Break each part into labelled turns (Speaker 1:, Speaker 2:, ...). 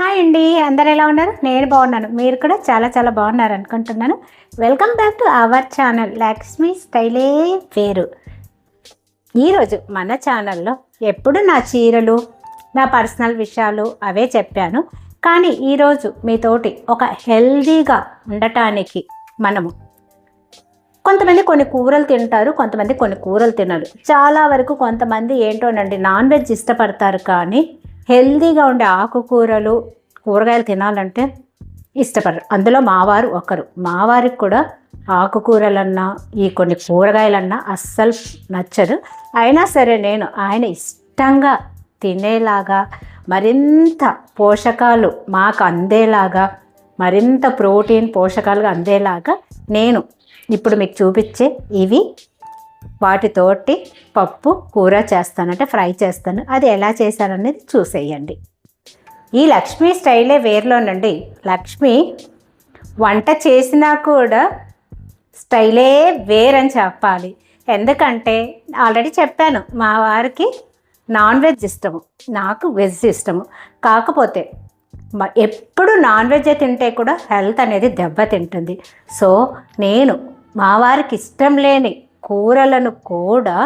Speaker 1: Hi అండి అందరు ఎలా ఉన్నారు? నేను బాగున్నాను. మీరు కూడా చాలా చాలా బాగున్నారు అనుకుంటున్నాను. Welcome back to our channel Lakshmi స్టైలే వేరు ఈరోజు మన ఛానల్లో ఎప్పుడు నా చీరలు నా పర్సనల్ విషయాలు అవే చెప్పాను. కానీ ఈరోజు మీతోటి ఒక హెల్దీగా ఉండటానికి మనము కొంతమంది కొన్ని కూరలు తింటారు కొంతమంది కొన్ని కూరలు తినరు. చాలా వరకు కొంతమంది ఏంటోనండి నాన్ వెజ్ ఇష్టపడతారు కానీ హెల్దీగా ఉండే ఆకుకూరలు కూరగాయలు తినాలంటే ఇష్టపడరు. అందులో మావారు ఒకరు మావారికి కూడా ఆకుకూరలన్నా ఈ కొన్ని కూరగాయలన్నా అస్సలు నచ్చదు. అయినా సరే నేను ఆయన ఇష్టంగా తినేలాగా మరింత పోషకాలు మాకు అందేలాగా మరింత ప్రోటీన్ పోషకాలుగా అందేలాగా నేను ఇప్పుడు మీకు చూపించే ఇవి వాటితోటి పప్పు కూర చేస్తానంటే ఫ్రై చేస్తాను. అది ఎలా చేశాననేది చూసేయండి. ఈ లక్ష్మీ స్టైలే వేరులోనండి. లక్ష్మి వంట చేసినా కూడా స్టైలే వేరని చెప్పాలి. ఎందుకంటే ఆల్రెడీ చెప్పాను మా వారికి నాన్ వెజ్ ఇష్టము. నాకు వెజ్ ఇష్టము. కాకపోతే ఎప్పుడు నాన్ వెజ్ తింటే కూడా హెల్త్ అనేది దెబ్బతింటుంది. సో నేను మా వారికి ఇష్టం లేని కూరలను కూడా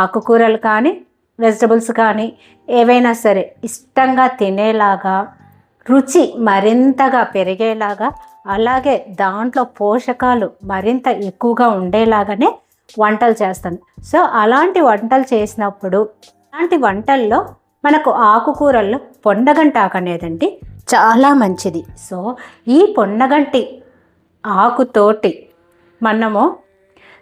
Speaker 1: ఆకుకూరలు కానీ వెజిటబుల్స్ కానీ ఏవైనా సరే ఇష్టంగా తినేలాగా రుచి మరింతగా పెరిగేలాగా అలాగే దాంట్లో పోషకాలు మరింత ఎక్కువగా ఉండేలాగానే వంటలు చేస్తాను. సో అలాంటి వంటలు చేసినప్పుడు అలాంటి వంటల్లో మనకు ఆకుకూరల్లో పొండగంటాకు అనేదండి చాలా మంచిది. సో ఈ పొండగంటి ఆకుతోటి మనము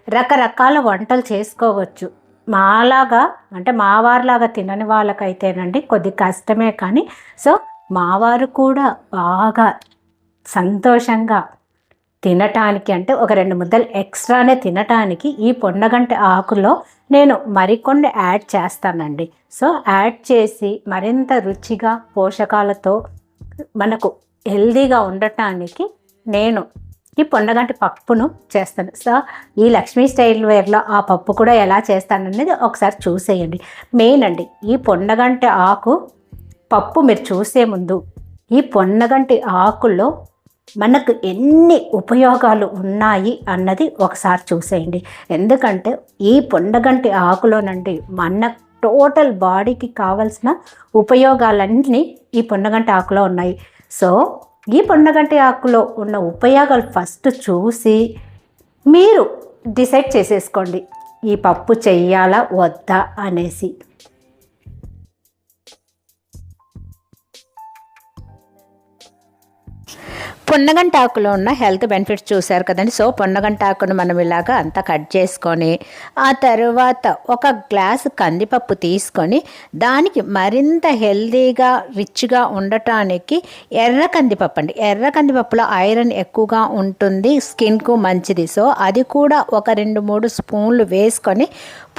Speaker 1: రకరకాల వంటలు చేసుకోవచ్చు. మాలాగా అంటే మావారులాగా తినని వాళ్ళకైతేనండి కొద్ది కష్టమే కానీ సో మావారు కూడా బాగా సంతోషంగా తినటానికి అంటే ఒక రెండు ముద్దలు ఎక్స్ట్రానే తినటానికి ఈ పొన్నగంటి ఆకులో నేను మరికొన్ని యాడ్ చేస్తానండి. సో యాడ్ చేసి మరింత రుచిగా పోషకాలతో మనకు హెల్దీగా ఉండటానికి నేను ఈ పొండగంటి పప్పును చేస్తాను. సో ఈ లక్ష్మీ స్టైల్ వేర్లో ఆ పప్పు కూడా ఎలా చేస్తాననేది ఒకసారి చూసేయండి. మెయిన్ అండి ఈ పొండగంటి ఆకు పప్పు మీరు చూసే ముందు ఈ పొన్నగంటి ఆకులో మనకు ఎన్ని ఉపయోగాలు ఉన్నాయి అన్నది ఒకసారి చూసేయండి. ఎందుకంటే ఈ పొండగంటి ఆకులోనండి మన టోటల్ బాడీకి కావలసిన ఉపయోగాలన్నీ ఈ పొండగంటి ఆకులో ఉన్నాయి. సో ఈ పొన్నగంటి ఆకులో ఉన్న ఉపయోగాలు ఫస్ట్ చూసి మీరు డిసైడ్ చేసేసుకోండి. ఈ పప్పు చెయ్యాలా? వద్దా? అనేసి. పొన్నగంటాకులో ఉన్న హెల్త్ బెనిఫిట్స్ చూశారు కదండి. సో పొన్నగంటాకును మనం ఇలాగా అంతా కట్ చేసుకొని ఆ తర్వాత ఒక గ్లాస్ కందిపప్పు తీసుకొని దానికి మరింత హెల్తీగా రిచ్గా ఉండటానికి ఎర్ర కందిపప్పు అండి. ఎర్ర కందిపప్పులో ఐరన్ ఎక్కువగా ఉంటుంది స్కిన్కు మంచిది. సో అది కూడా ఒక రెండు మూడు స్పూన్లు వేసుకొని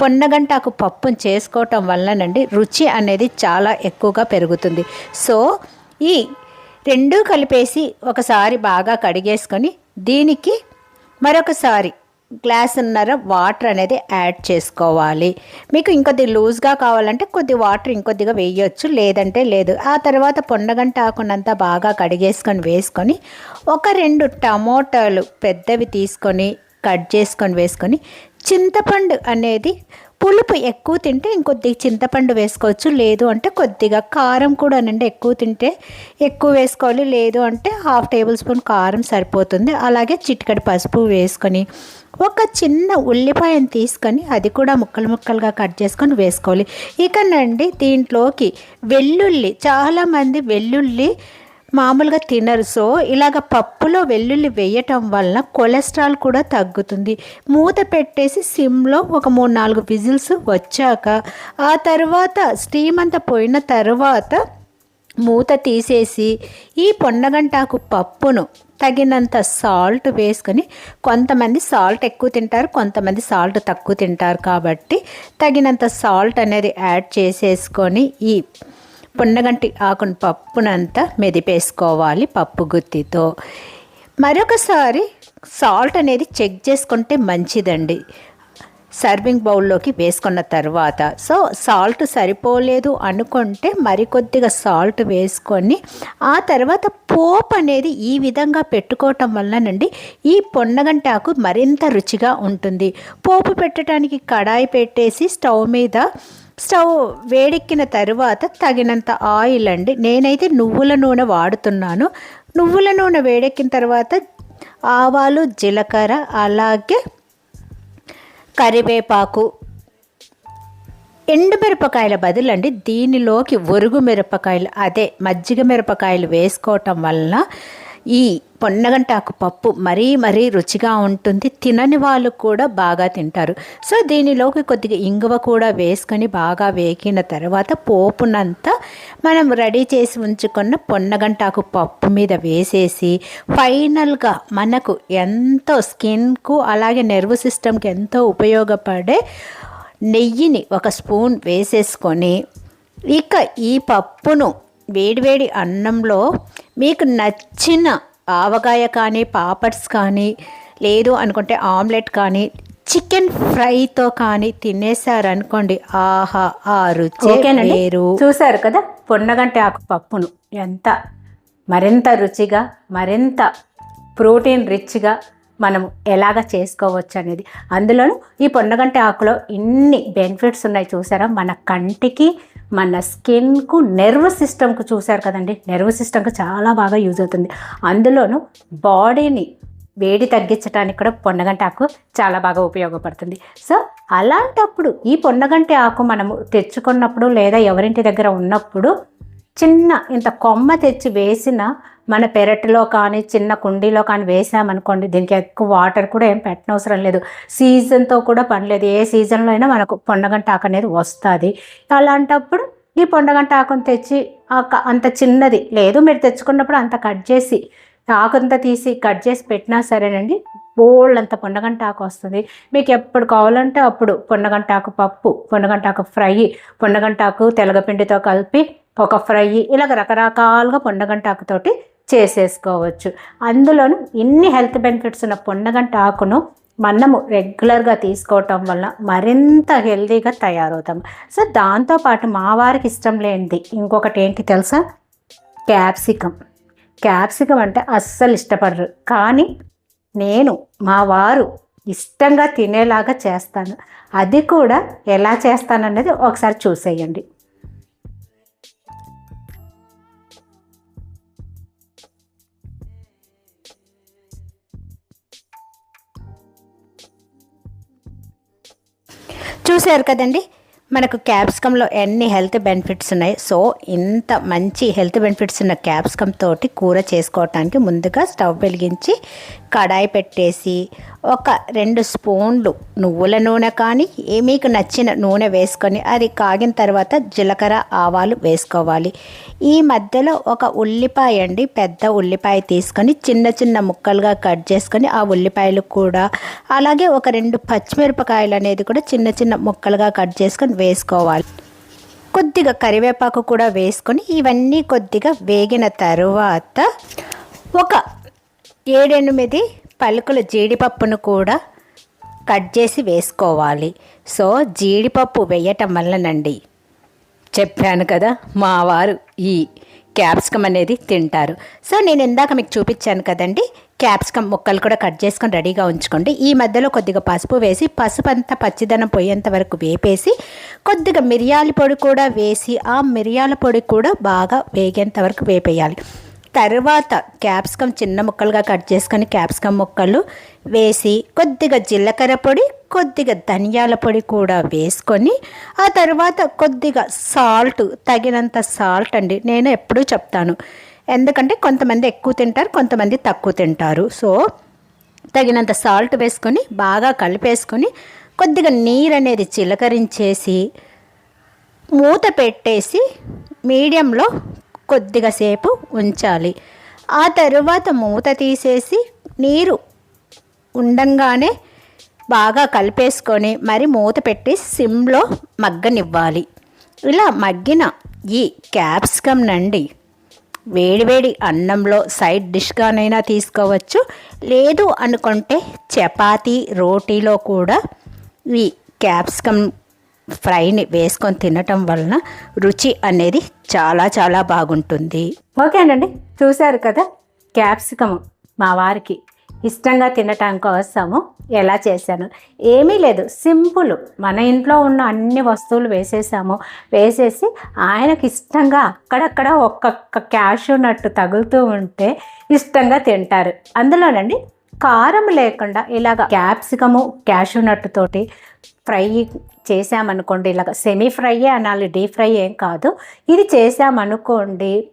Speaker 1: పొన్నగంటాకు పప్పును చేసుకోవటం వల్లనండి రుచి అనేది చాలా ఎక్కువగా పెరుగుతుంది. సో ఈ రెండూ కలిపేసి ఒకసారి బాగా కడిగేసుకొని దీనికి మరొకసారి గ్లాసున్నర వాటర్ అనేది యాడ్ చేసుకోవాలి. మీకు ఇంకొద్ది లూజ్గా కావాలంటే కొద్ది వాటర్ ఇంకొద్దిగా వేయొచ్చు లేదంటే లేదు. ఆ తర్వాత పొండగంట ఆకునంతా బాగా కడిగేసుకొని వేసుకొని ఒక రెండు టమోటాలు పెద్దవి తీసుకొని కట్ చేసుకొని వేసుకొని చింతపండు అనేది పులుపు ఎక్కువ తింటే ఇంకొద్ది చింతపండు వేసుకోవచ్చు. లేదు అంటే కొద్దిగా కారం కూడా అనండి ఎక్కువ తింటే ఎక్కువ వేసుకోవాలి. లేదు అంటే హాఫ్ టేబుల్ స్పూన్ కారం సరిపోతుంది. అలాగే చిటికడి పసుపు వేసుకొని ఒక చిన్న ఉల్లిపాయను తీసుకొని అది కూడా ముక్కలు ముక్కలుగా కట్ చేసుకొని వేసుకోవాలి. ఇకనండి దీంట్లోకి వెల్లుల్లి చాలామంది వెల్లుల్లి మామూలుగా తినరు. సో ఇలాగ పప్పులో వెల్లుల్లి వేయటం వలన కొలెస్ట్రాల్ కూడా తగ్గుతుంది. మూత పెట్టేసి సిమ్లో ఒక మూడు నాలుగు విజిల్స్ వచ్చాక ఆ తర్వాత స్టీమ్ అంతా పోయిన తర్వాత మూత తీసేసి ఈ పొన్నగంటాకు పప్పును తగినంత సాల్ట్ వేసుకొని కొంతమంది సాల్ట్ ఎక్కువ తింటారు కొంతమంది సాల్ట్ తక్కువ తింటారు కాబట్టి తగినంత సాల్ట్ అనేది యాడ్ చేసేసుకొని ఈ పొన్నగంటి ఆకును పప్పునంతా మెదిపేసుకోవాలి పప్పు గుత్తితో. మరొకసారి సాల్ట్ అనేది చెక్ చేసుకుంటే మంచిదండి. సర్వింగ్ బౌల్లోకి వేసుకున్న తర్వాత. సో సాల్ట్ సరిపోలేదు అనుకుంటే మరికొద్దిగా సాల్ట్ వేసుకొని ఆ తర్వాత పోపు అనేది ఈ విధంగా పెట్టుకోవటం వల్లనండి ఈ పొన్నగంటాకు మరింత రుచిగా ఉంటుంది. పోపు పెట్టడానికి కడాయి పెట్టేసి స్టవ్ మీద స్టవ్ వేడెక్కిన తరువాత తగినంత ఆయిల్ అండి. నేనైతే నువ్వుల నూనె వాడుతున్నాను. నువ్వుల నూనె వేడెక్కిన తర్వాత ఆవాలు జీలకర్ర అలాగే కరివేపాకు ఎండు మిరపకాయల బదులండి. దీనిలోకి ఒరుగు మిరపకాయలు అదే మజ్జిగ మిరపకాయలు వేసుకోవటం వలన ఈ పొన్నగంటాకు పప్పు మరీ మరీ రుచిగా ఉంటుంది. తినని వాళ్ళు కూడా బాగా తింటారు. సో దీనిలోకి కొద్దిగా ఇంగువ కూడా వేసుకొని బాగా వేగిన తర్వాత పోపునంతా మనం రెడీ చేసి ఉంచుకున్న పొన్నగంటాకు పప్పు మీద వేసేసి ఫైనల్గా మనకు ఎంతో స్కిన్కు అలాగే నెర్వ్ సిస్టమ్కి ఎంతో ఉపయోగపడే నెయ్యిని ఒక స్పూన్ వేసేసుకొని ఇక ఈ పప్పును వేడివేడి అన్నంలో మీకు నచ్చిన ఆవకాయ కానీ పాపడ్స్ కానీ లేదు అనుకుంటే ఆమ్లెట్ కానీ చికెన్ ఫ్రైతో కానీ తినేసారనుకోండి ఆహా ఆ రుచి వేరు. చూసారు కదా పొన్నగంటి ఆకు పప్పును. ఎంత మరింత రుచిగా మరింత ప్రోటీన్ రిచ్గా మనం ఎలాగ చేసుకోవచ్చు అనేది అందులోనూ ఈ పొన్నగంటి ఆకులో ఇన్ని బెనిఫిట్స్ ఉన్నాయి చూసారా? మన కంటికి మన స్కిన్కు నెర్వ్ సిస్టమ్కు చూశారు కదండి. నెర్వ్ సిస్టమ్కి చాలా బాగా యూజ్ అవుతుంది. అందులోనూ బాడీని వేడి తగ్గించడానికి కూడా పొన్నగంటి ఆకు చాలా బాగా ఉపయోగపడుతుంది. సో అలాంటప్పుడు ఈ పొన్నగంటి ఆకు మనము తెచ్చుకున్నప్పుడు లేదా ఎవరింటి దగ్గర ఉన్నప్పుడు చిన్న ఇంత కొమ్మ తెచ్చి వేసిన మన పెరట్లో కానీ చిన్న కుండీలో కానీ వేసామనుకోండి దీనికి ఎక్కువ వాటర్ కూడా ఏం పెట్టనవసరం లేదు. సీజన్తో కూడా పనిలేదు ఏ సీజన్లో అయినా మనకు పొండగంట ఆకు అనేది వస్తుంది. అలాంటప్పుడు ఈ పొండగంట ఆకును తెచ్చి అంత చిన్నది లేదు. మీరు తెచ్చుకున్నప్పుడు అంత కట్ చేసి ఆకంతా తీసి కట్ చేసి పెట్టినా సరేనండి బోల్డ్ అంత పొండగంట ఆకు వస్తుంది. మీకు ఎప్పుడు కావాలంటే అప్పుడు పొండగంటాకు పప్పు పొండగంటాకు ఫ్రై పొండగంటాకు తెలగపిండితో కలిపి ఒక ఫ్రై ఇలాగ రకరకాలుగా పొండగంటాకుతోటి చేసేసుకోవచ్చు. అందులోను ఇన్ని హెల్త్ బెనిఫిట్స్ ఉన్న పొండగంట ఆకును మనము రెగ్యులర్గా తీసుకోవటం వల్ల మరింత హెల్తీగా తయారవుతాం. సో దాంతోపాటు మా వారికి ఇష్టం లేనిది ఇంకొకటి ఏంటి తెలుసా? క్యాప్సికం. క్యాప్సికం అంటే అస్సలు ఇష్టపడరు. కానీ నేను మా వారు ఇష్టంగా తినేలాగా చేస్తాను. అది కూడా ఎలా చేస్తానన్నది ఒకసారి చూసేయండి. చూసారు కదండి? మనకు క్యాప్సికంలో ఎన్ని హెల్త్ బెనిఫిట్స్ ఉన్నాయి? సో ఇంత మంచి హెల్త్ బెనిఫిట్స్ ఉన్న క్యాప్సికమ్ తోటి కూర చేసుకోవటానికి ముందుగా స్టవ్ వెలిగించి కడాయి పెట్టేసి ఒక రెండు స్పూన్లు నువ్వుల నూనె కానీ మీకు నచ్చిన నూనె వేసుకొని అది కాగిన తర్వాత జీలకర్ర ఆవాలు వేసుకోవాలి. ఈ మధ్యలో ఒక ఉల్లిపాయ అండి పెద్ద ఉల్లిపాయ తీసుకొని చిన్న చిన్న ముక్కలుగా కట్ చేసుకొని ఆ ఉల్లిపాయలు కూడా అలాగే ఒక రెండు పచ్చిమిరపకాయలు అనేది కూడా చిన్న చిన్న ముక్కలుగా కట్ చేసుకొని వేసుకోవాలి. కొద్దిగా కరివేపాకు కూడా వేసుకొని ఇవన్నీ కొద్దిగా వేగిన తరువాత ఒక ఏడెనిమిది పలుకుల జీడిపప్పును కూడా కట్ చేసి వేసుకోవాలి. సో జీడిపప్పు వేయటం వల్లనండి. చెప్పాను కదా మా వారు ఈ క్యాప్సికమ్ అనేది తింటారు. సో నేను ఇందాక మీకు చూపించాను కదండి క్యాప్సికమ్ ముక్కలు కూడా కట్ చేసుకొని రెడీగా ఉంచుకోండి. ఈ మధ్యలో కొద్దిగా పసుపు వేసి పసుపు అంతా పచ్చిదనం పోయేంత వరకు వేపేసి కొద్దిగా మిరియాల పొడి కూడా వేసి ఆ మిరియాల పొడి కూడా బాగా వేగేంత వరకు వేపేయాలి. తర్వాత క్యాప్సికమ్ చిన్న ముక్కలుగా కట్ చేసుకొని క్యాప్సికమ్ ముక్కలు వేసి కొద్దిగా జీలకర్ర పొడి కొద్దిగా ధనియాల పొడి కూడా వేసుకొని ఆ తర్వాత కొద్దిగా సాల్ట్ తగినంత సాల్ట్ అండి. నేను ఎప్పుడూ చెప్తాను. ఎందుకంటే కొంతమంది ఎక్కువ తింటారు కొంతమంది తక్కువ తింటారు. సో తగినంత సాల్ట్ వేసుకొని బాగా కలిపేసుకొని కొద్దిగా నీరు అనేది చిలకరించేసి మూత పెట్టేసి మీడియంలో కొద్దిగా సేపు ఉంచాలి. ఆ తరువాత మూత తీసేసి నీరు ఉండంగానే బాగా కలిపేసుకొని మరి మూత పెట్టి సిమ్లో మగ్గనివ్వాలి. ఇలా మగ్గిన ఈ క్యాప్సికమ్ నండి వేడివేడి అన్నంలో సైడ్ డిష్గానైనా తీసుకోవచ్చు. లేదు అనుకుంటే చపాతీ రోటీలో కూడా ఈ క్యాప్సికమ్ ఫ్రైని వేసుకొని తినటం వలన రుచి అనేది చాలా చాలా బాగుంటుంది. ఓకేనండి చూశారు కదా? క్యాప్సికమ్ మా వారికి ఇష్టంగా తినటం కోసము ఎలా చేశాను. ఏమీ లేదు. సింపుల్. మన ఇంట్లో ఉన్న అన్ని వస్తువులు వేసేసాము. వేసేసి ఆయనకి ఇష్టంగా అక్కడక్కడ ఒక్కొక్క క్యాష్ నట్టు తగులుతూ ఉంటే ఇష్టంగా తింటారు. అందులోనండి కారం లేకుండా ఇలాగ క్యాప్సికము క్యాషు నట్టు తోటి ఫ్రై చేసామనుకోండి ఇలాగ సెమీ ఫ్రైయే అనాలి డీప్ ఫ్రై ఏం కాదు. ఇది చేసామనుకోండి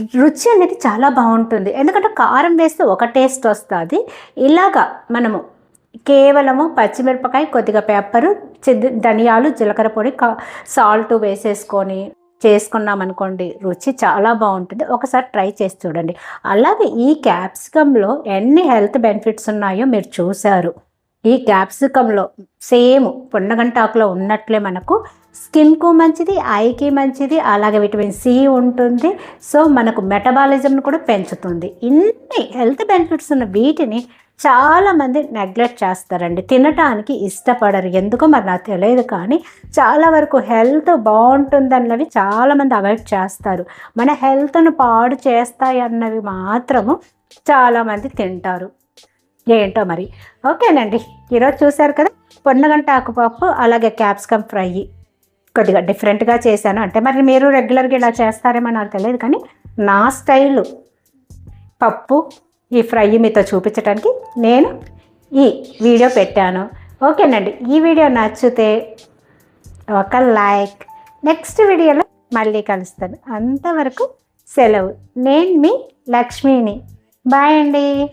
Speaker 1: రుచి అనేది చాలా బాగుంటుంది. ఎందుకంటే కారం వేస్తే ఒక టేస్ట్ వస్తుంది. ఇలాగా మనము కేవలము పచ్చిమిరపకాయ కొద్దిగా పెప్పరు చి- ధనియాలు జీలకర్ర పొడి సాల్ట్ వేసేసుకొని చేసుకున్నాం అనుకోండి రుచి చాలా బాగుంటుంది. ఒకసారి ట్రై చేసి చూడండి. అలాగే ఈ క్యాప్సికంలో ఎన్ని హెల్త్ బెనిఫిట్స్ ఉన్నాయో మీరు చూశారు. ఈ క్యాప్సికంలో సేమ్ పొన్నగంటాకులో ఉన్నట్లే మనకు స్కిన్కు మంచిది ఐకి మంచిది అలాగే విటమిన్ సి ఉంటుంది. సో మనకు మెటబాలిజంను కూడా పెంచుతుంది. ఇన్ని హెల్త్ బెనిఫిట్స్ ఉన్న వీటిని చాలామంది నెగ్లెక్ట్ చేస్తారండి. తినటానికి ఇష్టపడరు. ఎందుకో మరి నాకు తెలియదు కానీ చాలా వరకు హెల్త్ బాగుంటుందన్నవి చాలామంది అవాయిడ్ చేస్తారు. మన హెల్త్ను పాడు చేస్తాయి అన్నవి మాత్రము చాలామంది తింటారు. ఏంటో మరి? ఓకేనండి. ఈరోజు చూశారు కదా? పొన్నగంట ఆకుపప్పు అలాగే క్యాప్సికమ్ ఫ్రై. కొద్దిగా డిఫరెంట్గా చేశాను. అంటే మరి మీరు రెగ్యులర్గా ఇలా చేస్తారేమో నాకు తెలియదు కానీ నా స్టైలు పప్పు ఈ ఫ్రై మీతో చూపించడానికి నేను ఈ వీడియో పెట్టాను. ఓకేనండి. ఈ వీడియో నచ్చితే ఒక లైక్. నెక్స్ట్ వీడియోలో మళ్ళీ కలుస్తాను. అంతవరకు సెలవు. నేను మీ లక్ష్మిని. బాయ్ అండి.